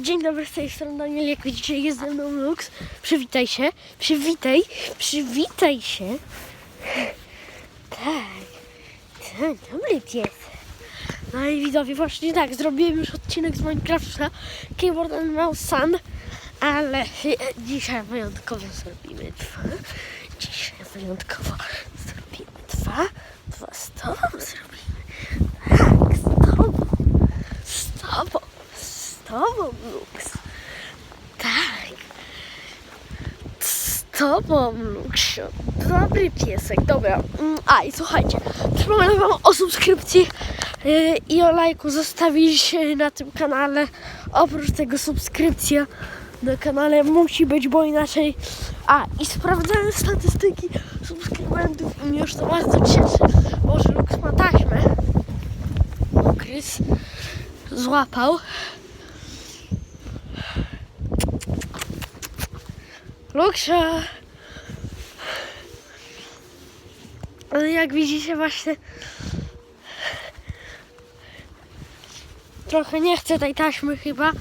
Dzień dobry, z tej strony Daniel, jak widzicie jest ze mną Lux. Przywitaj się, przywitaj, przywitaj się. Tak, tak, dobry pies. No i widzowie, właśnie tak, zrobiłem już odcinek z Minecrafta Keyboard and Mouse Sun, ale dzisiaj wyjątkowo zrobimy dwa. Dzisiaj wyjątkowo zrobimy dwa. Dwa z tobą zrobimy. Tak, z tobą. Z tobą. Tobą, Lux. Tak. Z tobą, Luksiu. Dobry piesek, dobra. Mm, A i słuchajcie, przypominam wam o subskrypcji yy, i o lajku zostawić na tym kanale. Oprócz tego subskrypcja na kanale musi być, bo inaczej... A, i sprawdzałem statystyki subskrybentów i mnie już to bardzo cieszy. Może Lux ma taśmę. Krys złapał. Luksia! Jak widzicie właśnie trochę nie chcę tej taśmy chyba.